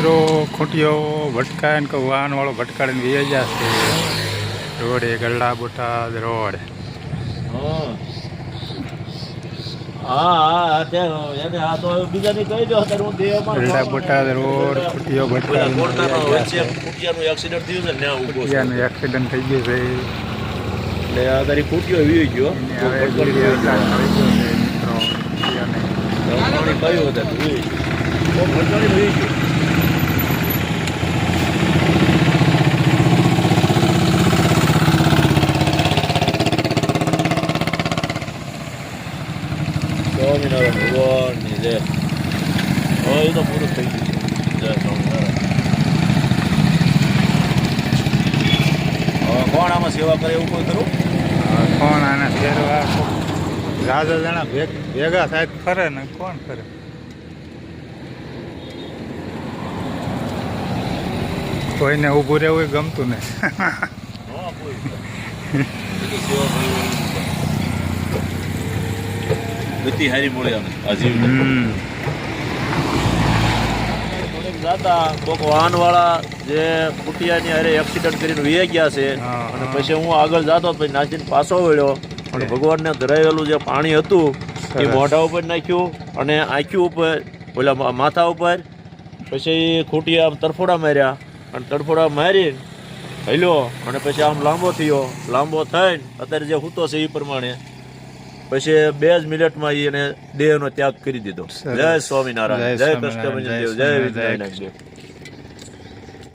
મિત્રો ખૂંટીઓ ભટકાય ને કોઈ વાહન વાળો ભટકાડીને વી જશે. રોડે ગલ્લા બોટાદ રોડ. ગલ્લા બોટાદ રોડ ખૂંટીઓ ભટકાડીને એક્સિડન્ટ થઈ ગયું છે. એટલે આ તારી વી ગયો મિત્રો હતું વી તો ભટકાણી વી ગયો સ્વામિનારાયણ ભગવાનની જય હવે એ તો પૂરું થઈ ગયું છે જય સ્વામિનારાયણ હવે કોણ આમાં સેવા કરે એવું કોઈ ખરું કોણ આને ફેરવા રાજા જણા ભેગ ભેગા થાય તો ફરે ને કોણ કરે કોઈને ઊભું રહેવું ગમતું નહીં હા, કોઈ નહીં. બધી સેવા કરી હોય. ગતિ હારી મળે આને જીવને. હમ. થોડીક જાતા કોક વાહનવાળા જે કુટિયાની અરે એક્સિડન્ટ કરીને વી ગયા છે. અને પછી હું આગળ જતો પછી નાચીને પાછો વળ્યો. અને ભગવાનને ધરાવેલું જે પાણી હતું એ મોઢા ઉપર નાખ્યું અને આંખી ઉપર ઓલા માથા ઉપર. પછી ખૂટી આમ તરફોડા માર્યા અને તરફોડા મારી હલ્યો. અને પછી આમ લાંબો થયો. લાંબો થઈને અત્યારે જે હૂતો છે એ પ્રમાણે પછી બે જ મિનિટમાં એ એને દેહનો ત્યાગ કરી દીધો. જય સ્વામિનારાયણ જય કૃષ્ણ જય દેવ જય સ્વામિનારાયણ, જય વિદ્યાનાથ દેવ.